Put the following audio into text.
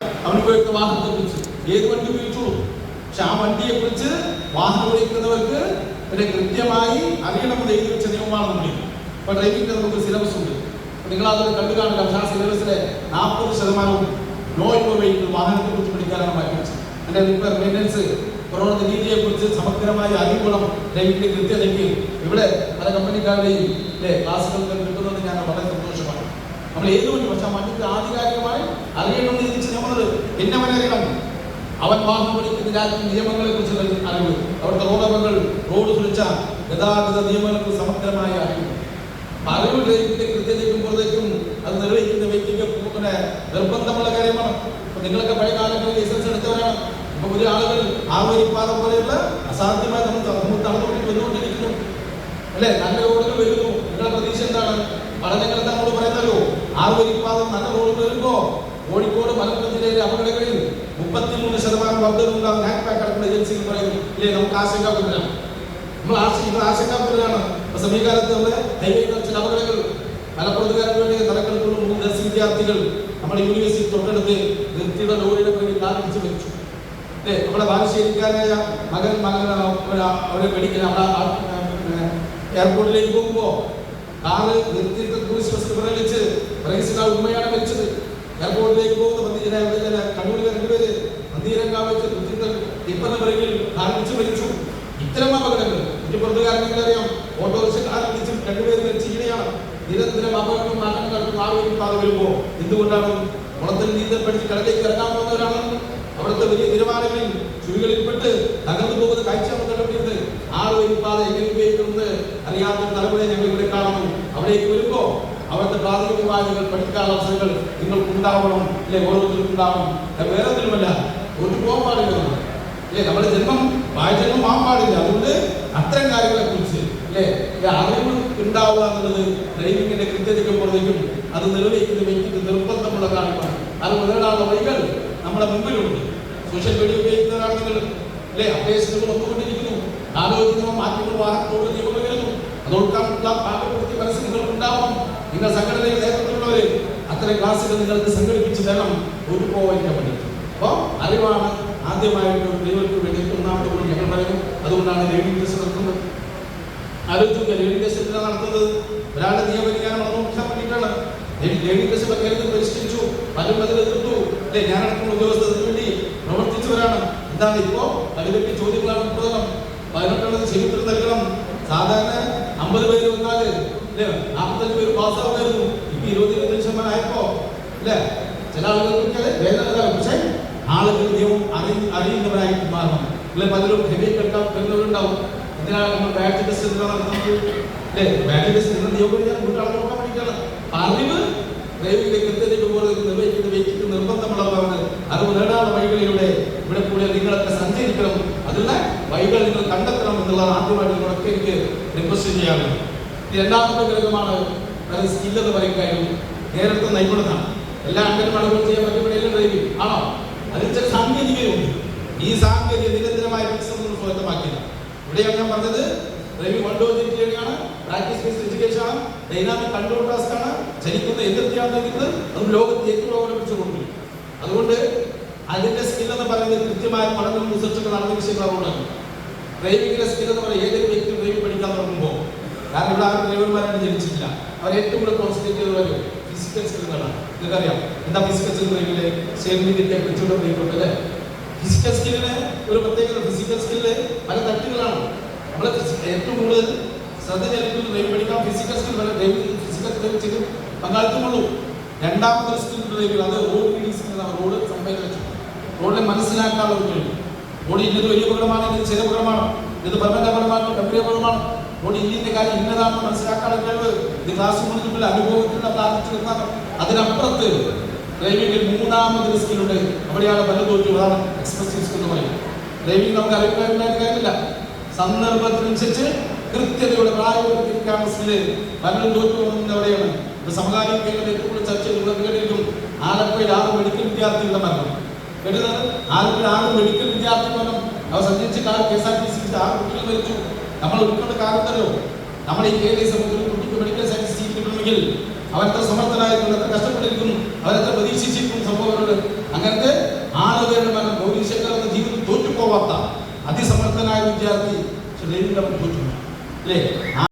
അവൻ ഉപയോഗിക്കുന്ന വാഹനത്തെ കുറിച്ച്. ഏത് വണ്ടി ഉപയോഗിച്ചോളൂ? പക്ഷെ ആ വണ്ടിയെ കുറിച്ച് വാഹനം ഉപയോഗിക്കുന്നവർക്ക് പിന്നെ കൃത്യമായി അറിയണമെന്ന് എഴുതി വെച്ച നിയമമാണ് നമ്മൾ ഇപ്പൊ ഡ്രൈവിംഗിന്റെ നമുക്ക് സിലബസ് ഉണ്ട്. നിങ്ങൾ അതൊരു കണ്ടു കാണില്ല പക്ഷെ ആ സിലബസിലെ നാൽപ്പത് ശതമാനവും നോ ഇൻവോ വെഹിക്കിൾ വാഹനത്തെ കുറിച്ച് പഠിക്കാനാണ് മാറ്റി വെച്ചത് അതിന്റെ റിപ്പയർ മെയിന്റനൻസ് പ്രവർത്തന രീതിയെ കുറിച്ച് സമഗ്രമായ അറിവുകളും ഡ്രൈവിംഗിന്റെ കൃത്യതയ്ക്ക് ഇവിടെ പല കമ്പനിക്കാരുടെയും ക്ലാസ്സുകൾ കിട്ടുന്നത് ഞാൻ വളരെ സന്തോഷമാണ്. നമ്മൾ ഏത് വണ്ടി പക്ഷെ ആധികാരികമായി അറിയണമെന്ന് ചിന്തിച്ച് നമ്മൾ പിന്നെ അവനെ അറിയണം അവൻ വാഹനം ഓടിക്കുന്ന രാജ്യം നിയമങ്ങളെ കുറിച്ച് അറിവ്. അവിടുത്തെ റോഡവങ്ങൾ റോഡ് സുരക്ഷ ഗതാഗത നിയമങ്ങൾക്ക് സമഗ്രമായ അറിവ്. അറിവ് ഗ്രഹിക്കുന്ന കൃത്യതയ്ക്കും പുറത്തേക്കും അത് നിർവഹിക്കുന്ന വ്യക്തിക്ക് പിന്നെ നിർബന്ധമുള്ള കാര്യമാണ്. അപ്പൊ നിങ്ങളൊക്കെ പഴയ കാലങ്ങളിൽ ലൈസൻസ് എടുത്തവരാണ്. ഇപ്പൊ പുതിയ ആളുകൾ ആറുവരിപ്പാത പോലെയുള്ള അസാധ്യമായ നമ്മൾ നടന്നുകൊണ്ട് വന്നുകൊണ്ടിരിക്കുന്നു. അല്ലെ? നല്ല റോഡുകൾ വരുന്നു. നിങ്ങളുടെ പ്രതീക്ഷ എന്താണ്? പഠനങ്ങൾ നമ്മൾ പറയുന്നല്ലോ ആറുവരിപ്പാതം നല്ല റോഡുകൾ വരുമ്പോ കോഴിക്കോട് മലപ്പുറം ജില്ലയിലെ അപകടങ്ങളിൽ മുപ്പത്തിമൂന്ന് ശതമാനം വർദ്ധനവുണ്ടാകും ഹാക്ക് പാക്ക് അടക്കുന്ന ഏജൻസികൾ പറയുന്നു. ഇല്ലേ നമുക്ക് ആശങ്കാകുന്നതാണ് നമ്മൾ ആശങ്ക ആശങ്കാകുന്നതാണ് അപ്പൊ സമീകാലത്ത് നമ്മുടെ ഹൈവേകൾ ചില അപകടങ്ങൾ മലപ്പുറത്തുകാർക്ക് വേണ്ടി തലക്കെടുത്തുള്ള മൂന്ന് ദർശ വിദ്യാർത്ഥികൾ നമ്മുടെ യൂണിവേഴ്സിറ്റി തൊട്ടടുത്ത് നിർത്തിയുടെ ലോറിയുടെ പേരിൽ കാറിടിച്ച് വെച്ചു അല്ലേ നമ്മുടെ ബാലുശ്ശേരിക്കാരായ മകൻ മകൻ അവരെ മെഡിക്കൽ അവിടെ എയർപോർട്ടിലേക്ക് പോകുമ്പോൾ കാറ് നിർത്തിയിട്ട് ടൂറിസ്റ്റ് ബസ് പ്രകടിച്ച് പ്രൈസിലാൾ ഉമ്മയാണ് നിരന്തരം വലിയ അറിയാത്ത തലമുറയെ ഞങ്ങൾ ഇവിടെ കാണുന്നു. അവിടേക്ക് വരുമ്പോ അവിടുത്തെ പ്രാഥമികമായ നിങ്ങൾ പഠിക്കാനുള്ള അവസരങ്ങൾ നിങ്ങൾക്ക് ഉണ്ടാവണം അല്ലെ? ഓരോരുത്തർക്കും ഉണ്ടാവണം വേറെ ഒന്നുമല്ല ഒരു പോകാൻ പാടില്ല അല്ലെ? നമ്മുടെ ജന്മം വായജന്മം ആവാൻ പാടില്ല. അതുകൊണ്ട് അത്തരം കാര്യങ്ങളെ കുറിച്ച് അല്ലെ അറിവ് ഉണ്ടാവുക എന്നുള്ളത് ഡ്രൈവിംഗിന്റെ കൃത്യതയ്ക്ക് പുറത്തേക്കും അത് നിർവഹിക്കുന്ന വ്യക്തിക്ക് നിർബന്ധമുള്ള കാര്യമാണ്. അത് മുതലാളുള്ള വഴികൾ നമ്മുടെ മുമ്പിലുണ്ട്. സോഷ്യൽ മീഡിയ ഉപയോഗിക്കുന്ന നിങ്ങൾ അല്ലെ? അപേക്ഷകൾ വന്നുകൊണ്ടിരിക്കുന്നു ആലോചിക്കുന്ന മാറ്റങ്ങൾ വാഹനത്തോട് നിയമം വരുന്നു. അതോടൊപ്പം പാകപ്പെടുത്തി മനസ്സ് നിങ്ങൾക്ക് ഉണ്ടാവണം നിങ്ങൾ സംഘടനയിൽ നേതൃത്വമുള്ളവര് അത്തരം ക്ലാസ്സുകൾ നിങ്ങൾക്ക് സംഘടിപ്പിച്ച് തരണം ഒരു പോവാൻ വേണ്ടി അപ്പോൾ അറിവാണ് ആദ്യമായിട്ട് ദൈവത്തിന് വേണ്ടി ഒന്നാമത്തെ കൂടി ഞങ്ങൾ പറയുന്നു അതുകൊണ്ടാണ് ടെസ്റ്റ് നടത്തുന്നത്. ആലോചിക്കുക ടെസ്റ്റ് എന്തിനാണ് നടത്തുന്നത്? ഒരാളുടെ നിയമവിജ്ഞാനം നോക്കാൻ വേണ്ടിയിട്ടാണ്. ടെസ്റ്റ് കേരളത്തിൽ പരിഷ്കരിച്ചു. പലരും അതിൽ എതിർത്തു. അല്ലെ? ഞാനടക്കമുള്ള ഉദ്യോഗസ്ഥർക്ക് വേണ്ടി പ്രവർത്തിച്ചവരാണ്. എന്താണ് ഇപ്പോ അതിലൊക്കെ ചോദ്യങ്ങളാണ് ഉത്തരം? പതിനെട്ടുള്ളത് ചരിത്രം നൽകണം. സാധാരണ അമ്പത് പേര് വന്നാൽ അല്ലേ? നാൽപ്പത്തഞ്ച് പേര് പാസ്സാവുമായിരുന്നു ഇപ്പൊ ഇരുപത്തിരണ്ട് ശതമാനം ആയപ്പോ അല്ലേ? ചില ആളുകൾക്ക് വേദന പക്ഷേ ആളുകൾ നിയമം അറി അറിയുന്നവരായിട്ട് മാറണം. അല്ലെ? പലരും ഹെവി കേൾക്കാൻ വരുന്നവരുണ്ടാവും. എന്തിനാണ് നമ്മൾ ബാറ്റ് ടെസ്റ്റ് എന്തിനാണ് നടത്തുന്നത്? അല്ലേ? ബാറ്റ് ടെസ്റ്റ് എന്ന നിയമം ഞാൻ ആളുകൾ നോക്കാൻ വേണ്ടിയിട്ടാണ്. അറിവ് ദൈവിക കൃത്യതയ്ക്ക് പോലെ നിർവഹിക്കുന്ന വ്യക്തിക്ക് നിർബന്ധമുള്ളതാണ്. അറിവ് നേടാനുള്ള വഴികളിലൂടെ ഇവിടെ കൂടെ നിങ്ങളൊക്കെ സഞ്ചരിക്കണം. അതിലെ വഴികൾ നിങ്ങൾ കണ്ടെത്തണം എന്നുള്ളതാണ് ആദ്യമായിട്ട് നിങ്ങളൊക്കെ എനിക്ക് റിക്വസ്റ്റ് ചെയ്യാറുണ്ട് രണ്ടാമത്തെ ഗ്രഹമാണ് സ്കിൽ എന്ന് നേരത്തെ നൈപുണത എല്ലാ അംഗന്മാരും ചെയ്യാൻ പറ്റുമ്പോഴേലും ഡ്രൈവിംഗ് ആണോ? അതിൽ ചില സാങ്കേതികതയുണ്ട്. ഈ സാങ്കേതിക നിരന്തരമായ സ്വായത്തമാക്കില്ല ഇവിടെയാണ് ഞാൻ പറഞ്ഞത്. ഡ്രൈവിംഗ് കൊണ്ടുവന്നിരിക്കുകയാണ് പ്രാക്ടീസ് ബേസ്ഡ് എഡ്യൂക്കേഷൻ ആണ്. ഡൈനാമിക് കൺട്രോൾ ടാസ്ക് ആണ്. ചലിക്കുന്ന എന്തൊക്കെയാണ് നിൽക്കുന്നത് അതും ലോകത്ത് ഏറ്റവും അവലംബിച്ചുകൊണ്ട് അതുകൊണ്ട് അതിന്റെ സ്കിൽ പറയുന്നത് കൃത്യമായ പഠനം റിസർച്ചൊക്കെ നടന്ന ഡ്രൈവിംഗിലെ പറയുന്നത് ഏതൊരു വ്യക്തി ഡ്രൈവിംഗ് പഠിക്കാൻ തുടങ്ങുമ്പോൾ കാരണം ഇവിടെ ആരും ഡ്രൈവർമാരായിട്ട് ജനിച്ചിട്ടില്ല അവർ ഏറ്റവും കൂടുതൽ കോൺസെൻട്രേറ്റ് ചെയ്തവർ ഫിസിക്കൽ സ്കില്ലുകളാണ് നിങ്ങൾക്കറിയാം. എന്താ ഫിസിക്കൽ സ്കിൽ സ്റ്റേബിലിറ്റി പിടിച്ചുകൊണ്ട് ഡ്രൈവ് അല്ലേ? ഫിസിക്കൽ സ്കില്ലിന് ഒരു പ്രത്യേകത ഫിസിക്കൽ സ്കില്ല് പല തട്ടുകളാണ് നമ്മൾ ഏറ്റവും കൂടുതൽ ശ്രദ്ധ ചെലുത്തുന്നത് ഡ്രൈവ് പഠിക്കാൻ ഫിസിക്കൽ സ്കിൽ ഫിസിക്കൽ സ്കിൽ ചെയ്ത് പങ്കാളിത്തമുള്ളൂ. രണ്ടാമത്തെ സ്കിൽ ഡ്രൈവിംഗ് അത് റോഡ് റീഡിങ് സ്കിൽ റോഡ് സംഭവിച്ചു റോഡിനെ മനസ്സിലാക്കാനുള്ള ഒരു കഴിവ് റോഡ് ഇന്നത് വലിയ അപകടമാണ് ഇത് ചെറിയ അപകടമാണ് ഇത് അപകടമാണ് ഗംഭീര റോഡ് ഇന്ത്യന്റെ കാര്യം ഇന്നതാണെന്ന് മനസ്സിലാക്കാനുള്ള ഇത് ക്ലാസ് മുന്നിലുള്ള അനുഭവത്തിലുള്ള പ്രാർത്ഥിച്ചിരുന്ന അതിനപ്പുറത്ത് ഡ്രൈവിംഗിൽ മൂന്നാമത് റിസ്കിലുണ്ട് അവിടെയാണ് പല തോറ്റു അതാണ് എക്സ്പ്രസീവ് സ്കിൽ എന്ന് പറയുന്നത്. ഡ്രൈവിംഗ് നമുക്ക് അഭിപ്രായമില്ലാത്ത കാര്യമില്ല. സന്ദർഭത്തിനനുസരിച്ച് കൃത്യതയുടെ സ്കില്ല് പലരും തോറ്റു പോകുന്നത് അവിടെയാണ്. ഇപ്പൊ സമകാലിക ഏറ്റവും ചർച്ച ചെയ്യുന്നത് കേട്ടിരിക്കും. ആലപ്പുഴയിൽ ആറ് മെഡിക്കൽ വിദ്യാർത്ഥികളുടെ മരണം. കേട്ടത് ആലപ്പുഴ ആറ് മെഡിക്കൽ വിദ്യാർത്ഥി മരണം. അവർ സഞ്ചരിച്ച K S R T C ആറ് കുട്ടികൾ മരിച്ചു. നമ്മൾ ഉൾക്കൊണ്ട് കാലത്തല്ലോ നമ്മൾ ഈ കേരളീയ സമൂഹത്തിൽ കുട്ടിക്ക് മെഡിക്കൽ സയൻസ് ചെയ്തിട്ടുണ്ടെങ്കിൽ അവരത്ര സമർത്ഥനായിരിക്കും എത്ര കഷ്ടപ്പെട്ടിരിക്കും അവരത്ര പ്രതീക്ഷിച്ചിരിക്കും സംഭവങ്ങളുണ്ട് അങ്ങനത്തെ ആളുകളുടെ മകൻ ഗൗരീശങ്കർ ജീവിതം തോറ്റുപോവാത്ത അതിസമർത്ഥനായ വിദ്യാർത്ഥി ശ്രീ തോറ്റു അല്ലേ?